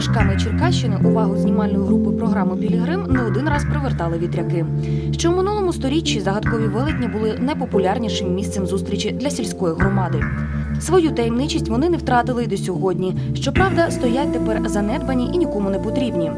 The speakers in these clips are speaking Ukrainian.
Стежками Черкащини, увагу знімальної групи програми Пілігрим не один раз привертали вітряки. Ще у минулому сторіччі загадкові велетні були найпопулярнішим місцем зустрічі для сільської громади. Свою таємничість вони не втратили й до сьогодні. Щоправда, стоять тепер занедбані і нікому не потрібні.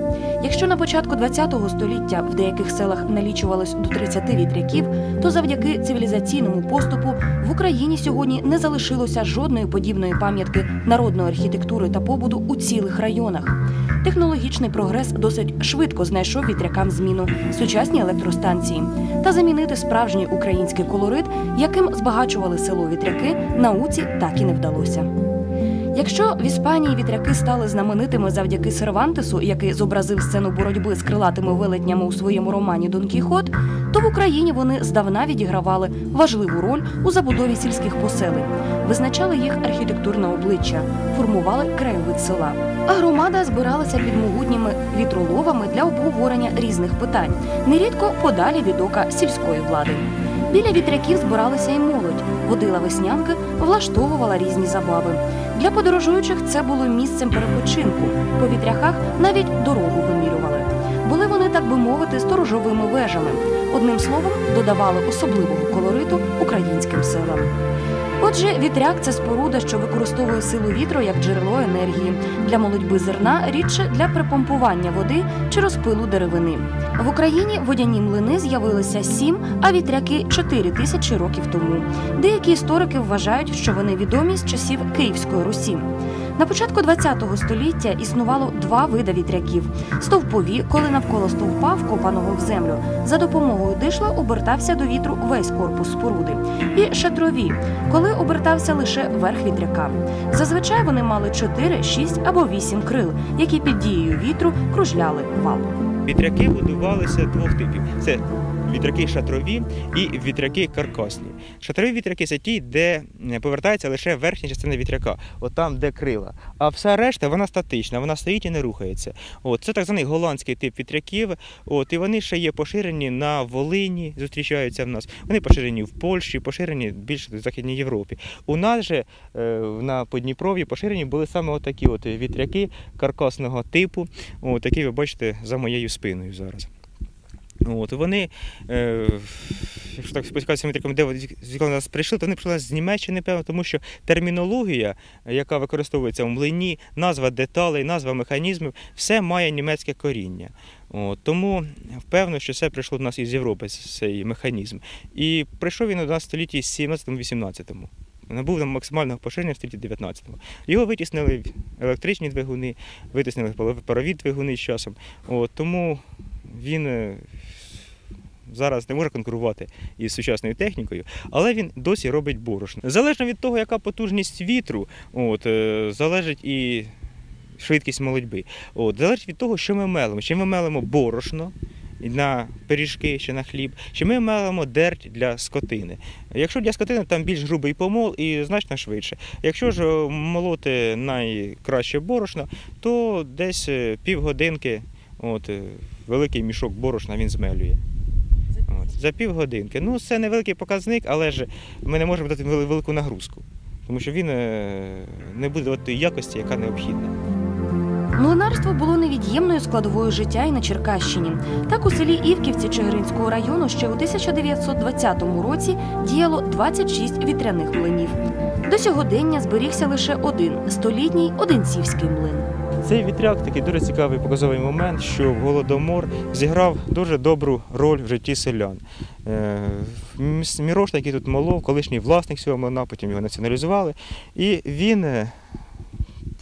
Якщо на початку ХХ століття в деяких селах налічувалось до 30 вітряків, то завдяки цивілізаційному поступу в Україні сьогодні не залишилося жодної подібної пам'ятки народної архітектури та побуду у цілих районах. Технологічний прогрес досить швидко знайшов вітрякам зміну сучасні електростанції та замінити справжній український колорит, яким збагачували село вітряки, науці так і не вдалося. Якщо в Іспанії вітряки стали знаменитими завдяки Сервантесу, який зобразив сцену боротьби з крилатими велетнями у своєму романі Дон Кіхот, то в Україні вони здавна відігравали важливу роль у забудові сільських поселень, визначали їх архітектурне обличчя, формували краєвид села. А громада збиралася під могутніми вітроловами для обговорення різних питань, нерідко подалі від ока сільської влади. Біля вітряків збиралися і молодь, водила веснянки, влаштовувала різні забави. Для подорожуючих це було місцем перепочинку. По вітряхах навіть дорогу вимірювали. Були вони, так би мовити, сторожовими вежами. Одним словом, додавали особливого колориту українським селам. Отже, вітряк це споруда, що використовує силу вітру як джерело енергії для молодьби зерна, рідше для припомпування води чи розпилу деревини. В Україні водяні млини з'явилися сім, а вітряки чотири тисячі років тому. Деякі історики вважають, що вони відомі з часів Київської Русі. На початку ХХ століття існувало два види вітряків: стовпові, коли навколо стовпа, вкопаного в землю, за допомогою дишла обертався до вітру весь корпус споруди, і шатрові, коли обертався лише верх вітряка. Зазвичай вони мали 4, 6 або 8 крил, які під дією вітру кружляли валом. Вітряки будувалися двох типів: це вітряки шатрові і вітряки каркасні. Шатрові вітряки це ті, де е, повертається лише верхня частина вітряка, от там, де крила. А вся решта вона статична, вона стоїть і не рухається. От це так званий голландський тип вітряків. От і вони ще є поширені на Волині, зустрічаються в нас. Вони поширені в Польщі, поширені більше в Західній Європі. У нас же е, на Подніпров'ї поширені були саме отакі от вітряки каркасного типу, от, які ви бачите за моєю спиною зараз. От, вони, е, якщо так спускатися метриком, де звідки нас прийшли, то вони прийшли з Німеччини, певно, тому що термінологія, яка використовується в млині, назва деталей, назва механізмів, все має німецьке коріння. От, тому впевнено, що це прийшло до нас із Європи, цей механізм. І прийшов він до нас в столітті 17-18. Набув нам максимального поширення в столітті 19-му. Його витіснили електричні двигуни, витіснили парові двигуни з часом. От, тому він е, зараз не може конкурувати із сучасною технікою, але він досі робить борошно. Залежно від того, яка потужність вітру, от, е, залежить і швидкість молодьби. От, залежить від того, що ми мелимо. Чи ми мелимо борошно на пиріжки чи на хліб, чи ми мелимо дерть для скотини. Якщо для скотини там більш грубий помол і значно швидше. Якщо ж молоти найкраще борошно, то десь е, півгодинки от, е, великий мішок борошна він змелює. От, за півгодинки. Ну, це невеликий показник, але ж ми не можемо дати велику нагрузку, тому що він е, не буде давати тої якості, яка необхідна. Млинарство було невід'ємною складовою життя і на Черкащині. Так у селі Івківці Чигиринського району ще у 1920 році діяло 26 вітряних млинів. До сьогодення зберігся лише один столітній одинцівський млин. Цей вітряк такий дуже цікавий показовий момент, що Голодомор зіграв дуже добру роль в житті селян. Е, Мірошник, який тут молов, колишній власник цього млина, потім його націоналізували, і він е,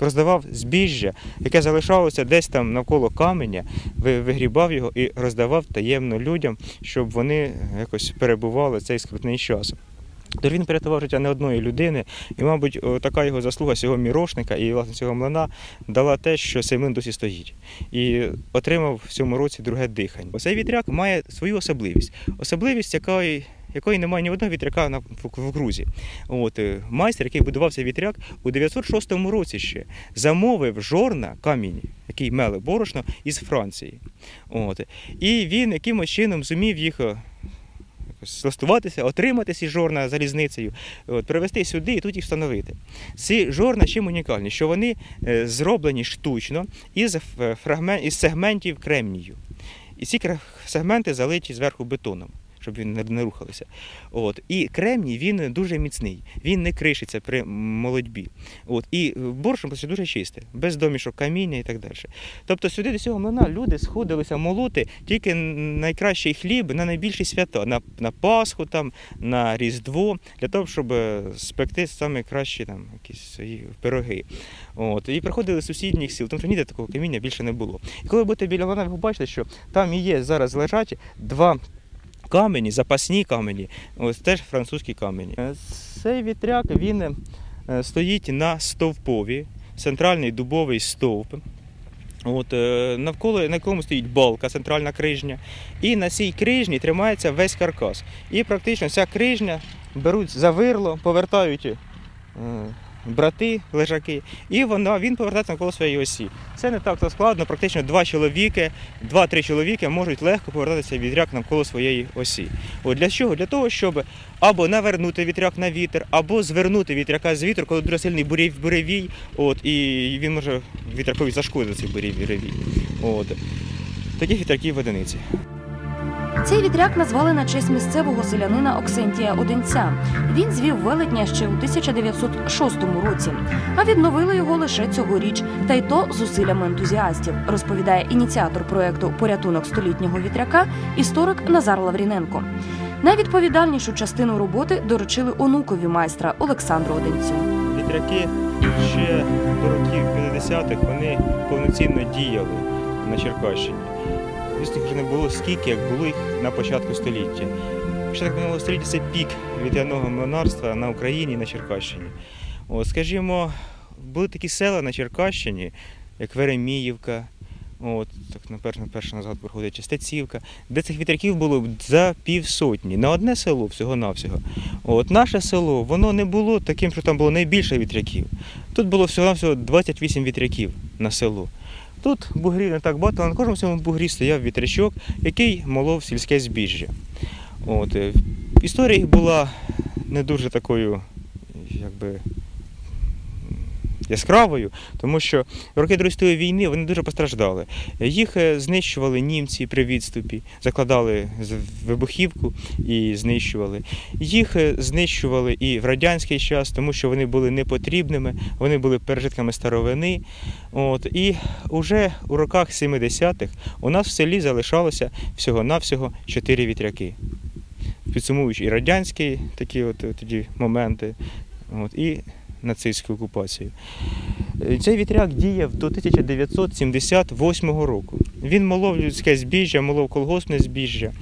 роздавав збіжжя, яке залишалося десь там навколо каменя, вигрібав його і роздавав таємно людям, щоб вони якось перебували цей скрутний час. Він порятував життя не одної людини, і, мабуть, така його заслуга цього мірошника і власне цього млина дала те, що цей досі стоїть. І отримав в цьому році друге дихання. Цей вітряк має свою особливість. Особливість, якої, якої немає ні одного вітряка на, в, окрузі. От, е, майстер, який будував цей вітряк, у 906 році ще замовив жорна камінь, який мели борошно із Франції. От. І він якимось чином зумів їх е, якось листуватися, отримати ці жорна залізницею, от, привезти сюди і тут їх встановити. Ці жорна чим унікальні, що вони е, зроблені штучно із, фрагмент, із сегментів кремнію. І ці сегменти залиті зверху бетоном. Щоб він не, рухався. От. І кремній він дуже міцний, він не кришиться при молодьбі. От. І борщ просто дуже чисте, без домішок каміння і так далі. Тобто сюди до цього млина люди сходилися молоти тільки найкращий хліб на найбільші свята, на, на Пасху, там, на Різдво, для того, щоб е, спекти саме кращі там, якісь свої пироги. От. І приходили з сусідніх сіл, тому що ніде такого каміння більше не було. І коли будете біля млина, ви побачите, що там і є зараз лежать два камені, запасні камені, ось теж французькі камені. Е, Цей вітряк він е, стоїть на стовпові, центральний дубовий стовп. От, е, навколо на якому стоїть балка, центральна крижня. І на цій крижні тримається весь каркас. І практично вся крижня беруть за вирло, повертають брати, лежаки, і вона, він повертається навколо своєї осі. Це не так складно, практично два чоловіки, два-три чоловіки можуть легко повертатися вітряк навколо своєї осі. От для чого? Для того, щоб або навернути вітряк на вітер, або звернути вітряка з вітру, коли дуже сильний буревій, от, і він може вітрякові зашкодити цей буревій. От. Таких вітряків в одиниці. Цей вітряк назвали на честь місцевого селянина Оксентія Одинця. Він звів велетня ще у 1906 році, а відновили його лише цьогоріч, та й то зусиллями ентузіастів, розповідає ініціатор проекту Порятунок столітнього вітряка, історик Назар Лавріненко. Найвідповідальнішу частину роботи доручили онукові майстра Олександру Одинцю. Вітряки ще до років 50-х вони повноцінно діяли на Черкащині. Звісно, їх вже не було скільки, як було їх на початку століття. Початок минулого століття це пік вітряного млинарства на Україні і на Черкащині. От, скажімо, були такі села на Черкащині, як Вереміївка, от, так на першу, на першу на згадку приходить Частецівка, де цих вітряків було за півсотні. На одне село всього-навсього. От наше село, воно не було таким, що там було найбільше вітряків. Тут було всього-навсього 28 вітряків на село. Тут бугрів не так багато, на кожному цьому бугрі стояв вітрячок, який молов сільське збіжжя. От, е, історія була не дуже такою, якби. Яскравою, тому що в роки Другої війни вони дуже постраждали. Їх е, знищували німці при відступі, закладали вибухівку і знищували. Їх е, знищували і в радянський час, тому що вони були непотрібними, вони були пережитками старовини. От, і вже у роках 70-х у нас в селі залишалося всього-навсього чотири вітряки. Підсумовуючи і радянські такі от, тоді моменти, от, і нацистську окупацію. Е, Цей вітряк діяв до 1978 року. Він молов людське збіжжя, молов колгоспне збіжжя.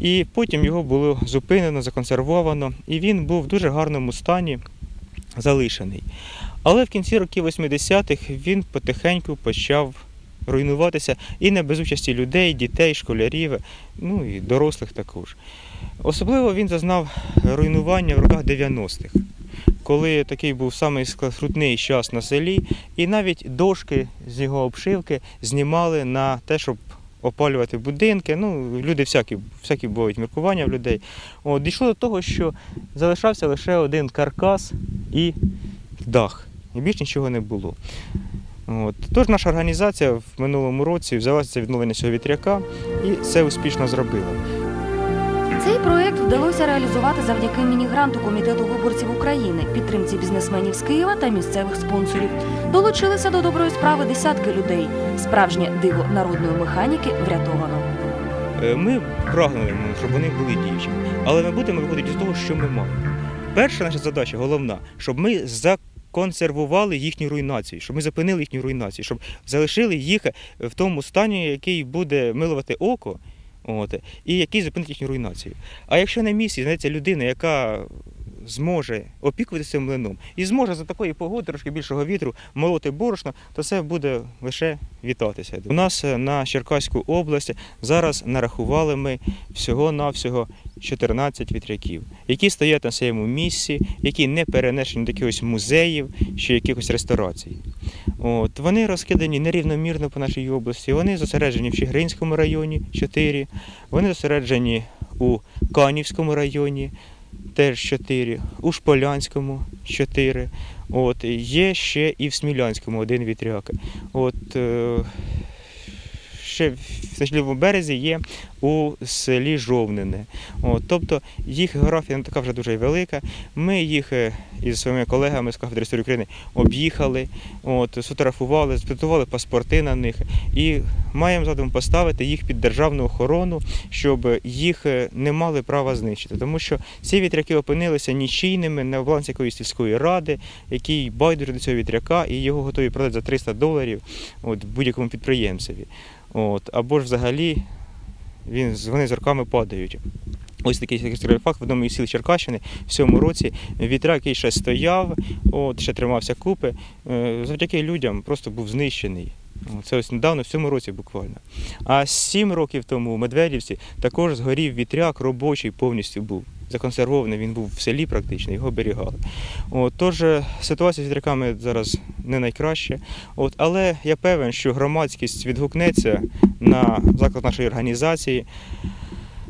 І потім його було зупинено, законсервовано, і він був в дуже гарному стані залишений. Але в кінці років 80-х він потихеньку почав руйнуватися і не без участі людей, дітей, школярів, ну і дорослих також. Особливо він зазнав руйнування в роках 90-х, коли такий був самий скрутний час на селі, і навіть дошки з його обшивки знімали на те, щоб опалювати будинки. Ну, люди всякі, всякі бувають міркування в людей. От, дійшло до того, що залишався лише один каркас і дах. І більш нічого не було. От. Тож наша організація в минулому році взялася за відновлення цього вітряка і це успішно зробила. Цей проект вдалося реалізувати завдяки міні-гранту Комітету виборців України, підтримці бізнесменів з Києва та місцевих спонсорів. Долучилися до доброї справи десятки людей. Справжнє диво народної механіки врятовано. Е, Ми прагнули, щоб вони були діючими, але ми будемо виходити з того, що ми маємо. Перша наша задача, головна, щоб ми законсервували їхню руйнацію, щоб ми зупинили їхню руйнацію, щоб залишили їх в тому стані, який буде милувати око, от, і який зупинить їхню руйнацію. А якщо на місці знається людина, яка зможе опікуватися млином і зможе за такої погоди, трошки більшого вітру, молоти борошно, то це буде лише вітатися. У нас е, на Черкаську область зараз нарахували ми всього-навсього 14 вітряків, які стоять на своєму місці, які не перенесені до якихось музеїв чи якихось ресторацій. От, вони розкидані нерівномірно по нашій області. Вони зосереджені в Чигиринському районі 4, вони зосереджені у Канівському районі, теж 4, у Шполянському 4. От, є ще і в Смілянському один вітряк. От, е, ще в лівому березі є у селі Жовнине. От, тобто їх географія не така вже дуже велика. Ми їх е, із своїми колегами з кафедри історії України об'їхали, от, сфотографували, спитували паспорти на них і маємо задум поставити їх під державну охорону, щоб їх е, не мали права знищити. Тому що ці вітряки опинилися нічийними на балансі якоїсь сільської ради, який байдуже до цього вітряка, і його готові продати за 300 доларів от, будь-якому підприємцеві. От, або ж взагалі він, вони з роками падають. Ось такий факт в одному із сіл Черкащини в цьому році вітряк, який ще стояв, от, ще тримався купи, е, завдяки людям просто був знищений. Це ось недавно, в цьому році буквально. А сім років тому у Медведівці також згорів вітряк, робочий повністю був. Законсервований, він був в селі практично, його оберігали. От, тож е, ситуація з вітряками зараз не найкраща. От, але я певен, що громадськість відгукнеться на заклад нашої організації.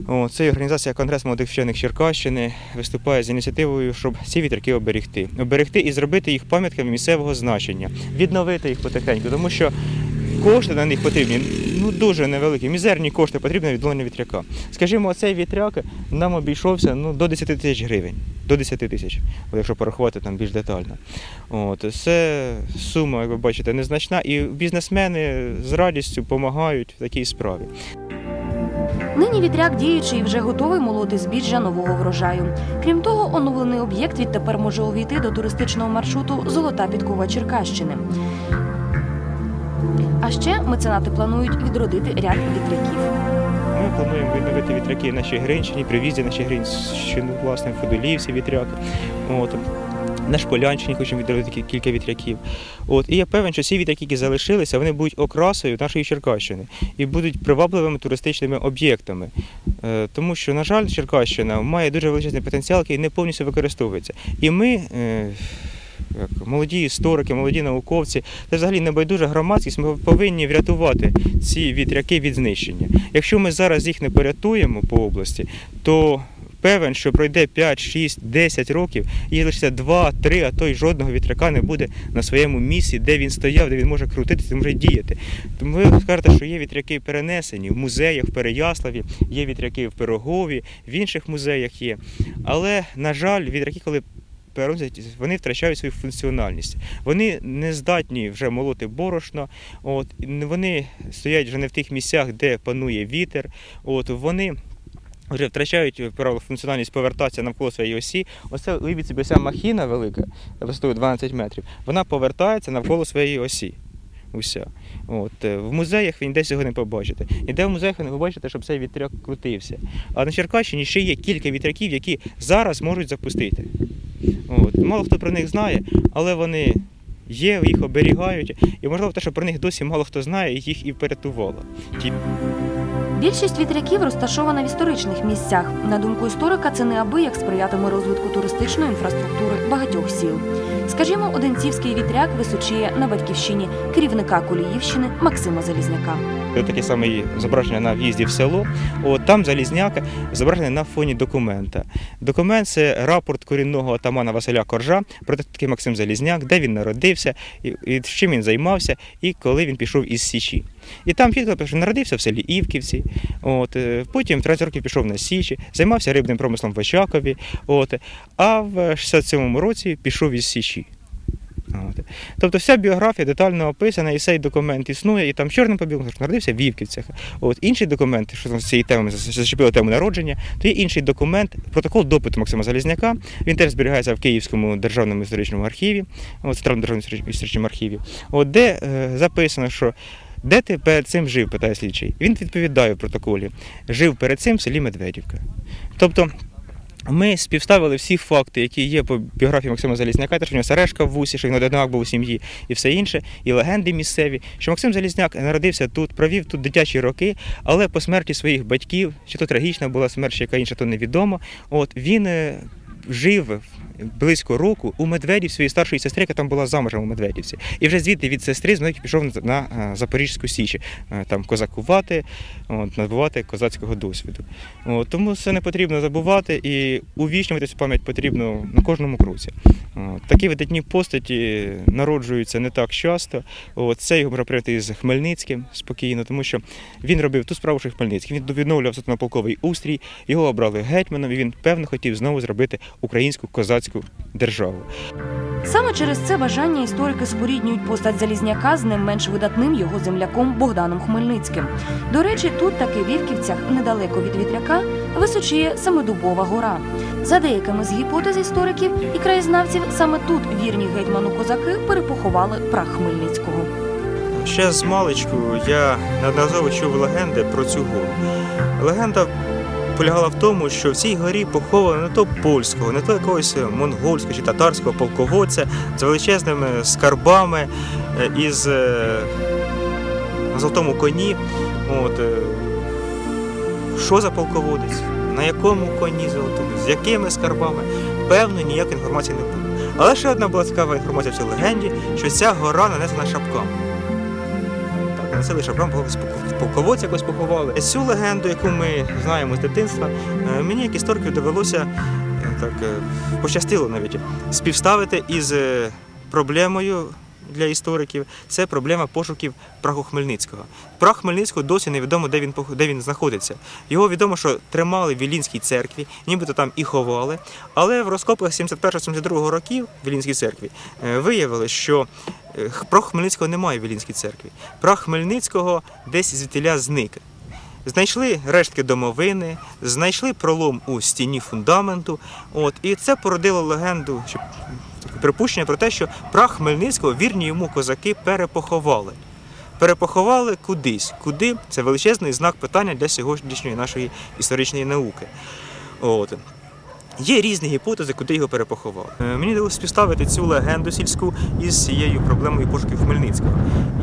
О, це організація Конгрес молодих вчених Черкащини виступає з ініціативою, щоб ці вітряки оберегти. Оберегти і зробити їх пам'ятками місцевого значення, відновити їх потихеньку, тому що кошти на них потрібні ну дуже невеликі, мізерні кошти потрібні на відновлення вітряка. Скажімо, цей вітряк нам обійшовся ну, до 10 тисяч гривень. До 10 тисяч, якщо порахувати там більш детально. От, це сума, як ви бачите, незначна, і бізнесмени з радістю допомагають в такій справі. Нині вітряк діючий вже готовий молоти збіжжя нового врожаю. Крім того, оновлений об'єкт відтепер може увійти до туристичного маршруту Золота підкова Черкащини. Ще меценати планують відродити ряд вітряків. Ми плануємо відновити вітряки на Чигиринщині, при в'їзді на Чигиринщину, власне, в Федулівці вітряк. От. На Шполянщині хочемо відновити кі- кілька вітряків. От. І я певен, що ці вітряки, які залишилися, вони будуть окрасою нашої Черкащини і будуть привабливими туристичними об'єктами. Е, Тому що, на жаль, Черкащина має дуже величезний потенціал, який не повністю використовується. І ми. Як молоді історики, молоді науковці, та взагалі небайдужа громадськість, ми повинні врятувати ці вітряки від знищення. Якщо ми зараз їх не порятуємо по області, то певен, що пройде 5, 6, 10 років, і лише 2, 3, а то й жодного вітряка не буде на своєму місці, де він стояв, де він може крутитися, може діяти. Тому ви скажете, що є вітряки перенесені в музеях, в Переяславі, є вітряки в Пирогові, в інших музеях є. Але, на жаль, вітряки, коли переносять, вони втрачають свою функціональність. Вони не здатні вже молоти борошно, от, вони стоять вже не в тих місцях, де панує вітер. От, вони вже втрачають правило, функціональність повертатися навколо своєї осі. Оце уявіть собі, ця махіна велика, висотою 12 метрів, вона повертається навколо своєї осі. Уся. От. е, В музеях він десь його не побачите. Ніде в музеях ви не побачите, щоб цей вітряк крутився. А на Черкащині ще є кілька вітряків, які зараз можуть запустити. От. Мало хто про них знає, але вони є, їх оберігають. І можливо те, що про них досі мало хто знає, їх і порятувало. Ті Більшість вітряків розташована в історичних місцях. На думку історика, це неабияк сприятиме розвитку туристичної інфраструктури багатьох сіл. Скажімо, Одинцівський вітряк височіє на батьківщині керівника Коліївщини Максима Залізняка. Це таке саме зображення на в'їзді в село. От там залізняк зображений на фоні документа. Документ це рапорт корінного отамана Василя Коржа про такий Максим Залізняк, де він народився, і, і чим він займався, і коли він пішов із Січі. І там чітко пише, народився в селі Івківці. От, е, потім в 30 років пішов на Січі, займався рибним промислом в Очакові. От, а в 67-му році пішов із Січі. Тобто вся біографія детально описана, і цей документ існує, і там чорним по білому народився в Вівківцях. От інші документи, що з цієї теми зачепили тему народження, то є інший документ, протокол допиту Максима Залізняка. Він теж зберігається в Київському державному історичному архіві, от, Центральному державному історичному архіві, от, де е, записано, що. Де ти перед цим жив, питає слідчий. Він відповідає в протоколі. Жив перед цим в селі Медведівка. Тобто ми співставили всі факти, які є по біографії Максима Залізняка, те, що в нього сережка в вусі, що він одинак був у сім'ї і все інше, і легенди місцеві, що Максим Залізняк народився тут, провів тут дитячі роки, але по смерті своїх батьків, чи то трагічна була смерть, чи яка інша, то невідомо. От він е, жив близько року у Медведів своєї старшої сестри, яка там була замужем у Медведівці. І вже звідти від сестри з пішов на- е, Запорізьку Січ, е, там козакувати, от, набувати козацького досвіду. От, тому це не потрібно забувати і увічнювати цю пам'ять потрібно на кожному. От, такі видатні постаті народжуються не так часто. От, це його можна прийняти з Хмельницьким спокійно, тому що він робив ту справу, що Хмельницький. Він відновлював полковий устрій, його обрали гетьманом, і він певно хотів знову зробити українську козацьку державу. Саме через це бажання історики споріднюють постать Залізняка з не менш видатним його земляком Богданом Хмельницьким. До речі, тут таки в Вівківцях, недалеко від вітряка, височіє Семидубова гора. За деякими з гіпотез істориків і краєзнавців, саме тут вірні гетьману козаки перепоховали прах Хмельницького. Ще з маличку я неодноразово чув легенди про цю гору. Легенда полягала в тому, що в цій горі поховано не то польського, не то якогось монгольського чи татарського полководця з величезними скарбами е, із е, на золотому коні. От, е, що за полководець? На якому коні золотому? З якими скарбами? Певно, ніякої інформації не було. Але ще одна була цікава інформація в цій легенді, що ця гора нанесена шапками. Так, нанесли шапкам, полководця якось поховали. Цю легенду, яку ми знаємо з дитинства, е, мені як історику довелося е, так е, пощастило навіть співставити із проблемою для істориків. Це проблема пошуків праху Хмельницького. Прах Хмельницького досі невідомо, де він де він знаходиться. Його відомо, що тримали в Вілінській церкві, нібито там і ховали. Але в розкопах 71-72 років в Вілінській церкві виявили, що прах Хмельницького немає в Вілінській церкві. Прах Хмельницького десь звідтіля зник. Знайшли рештки домовини, знайшли пролом у стіні фундаменту. От, і це породило легенду, чи припущення про те, що прах Хмельницького вірні йому козаки перепоховали. Перепоховали кудись. Куди? Це величезний знак питання для сьогоднішньої нашої історичної науки. От. Є різні гіпотези, куди його перепоховали. Е, Мені вдалося співставити цю легенду сільську із цією проблемою пошуків Хмельницького.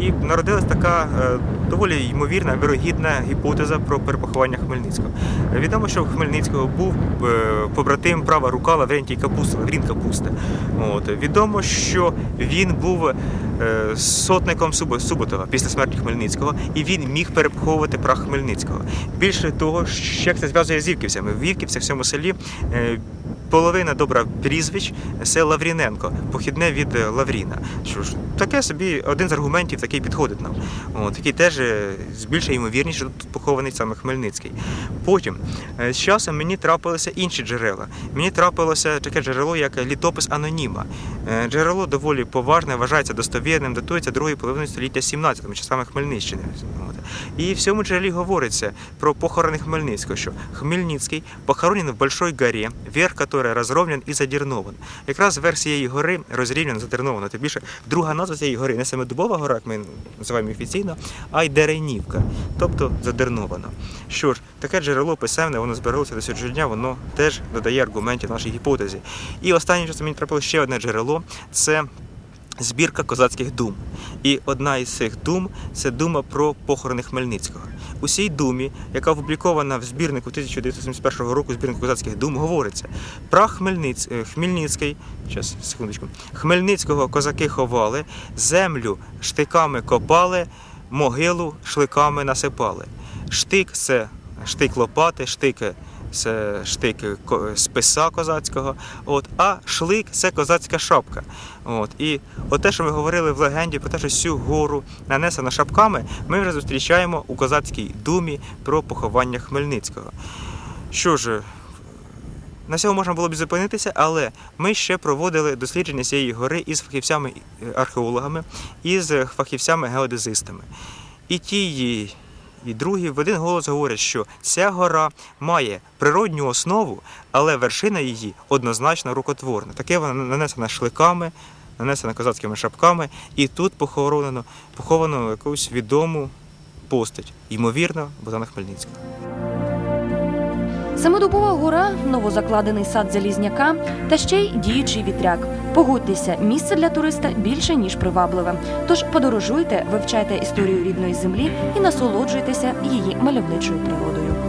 І народилась така е, доволі ймовірна, вирогідна гіпотеза про перепоховання Хмельницького. Е, Відомо, що Хмельницького був побратим права рука Лаврентій Капуста, Лаврін Капуста. От. Відомо, що він був сотником Суботова після смерті Хмельницького, і він міг перепоховувати прах Хмельницького. Більше того, ще це зв'язує з Вівківцями. В Вівківцях в цьому селі е, половина добра прізвищ це Лавріненко, похідне від е, Лавріна. Що ж, таке собі один з аргументів такий підходить нам. От, який теж е, збільшує ймовірність, що тут похований саме Хмельницький. Потім е, з часом мені трапилися інші джерела. Мені трапилося таке джерело, як літопис аноніма. Е, Джерело доволі поважне, вважається достовірним, датується другої половини століття 17 часами Хмельниччини. І в цьому джерелі говориться про похорони Хмельницького, що Хмельницький похоронен в Большой горе, верх которой розровнен і задірнован. Якраз верх цієї гори розрівняно, задерновано. Тим більше друга назва цієї гори не саме Дубова гора, як ми називаємо офіційно, а й Деренівка, тобто задернована. Що ж, таке джерело писемне, воно збереглося до сьогоднішнього дня, воно теж додає аргументів нашій гіпотезі. І останнім часом мені трапило ще одне джерело це збірка козацьких дум. І одна із цих дум це дума про похорони Хмельницького. У цій думі, яка опублікована в збірнику 1971 року збірнику козацьких дум, говориться прах Хмельниць, е, Хмельницький, щас, секундочку, Хмельницького козаки ховали, землю штиками копали, могилу шликами насипали. Штик це штик лопати, штики це штик списа козацького, от, а шлик це козацька шапка. От. І от те, що ми говорили в легенді про те, що цю гору нанесено шапками, ми вже зустрічаємо у козацькій думі про поховання Хмельницького. Що ж, на цьому можна було б зупинитися, але ми ще проводили дослідження цієї гори із фахівцями-археологами, із фахівцями-геодезистами. І ті, і- другі в один голос говорять, що ця гора має природню основу, але вершина її однозначно рукотворна. Таке вона нанесена шликами, нанесена козацькими шапками, і тут похоронено, поховано якусь відому постать, ймовірно, Богдана Хмельницького. Семидубова гора, новозакладений сад Залізняка та ще й діючий вітряк. Погодьтеся, місце для туриста більше ніж привабливе. Тож подорожуйте, вивчайте історію рідної землі і насолоджуйтеся її мальовничою природою.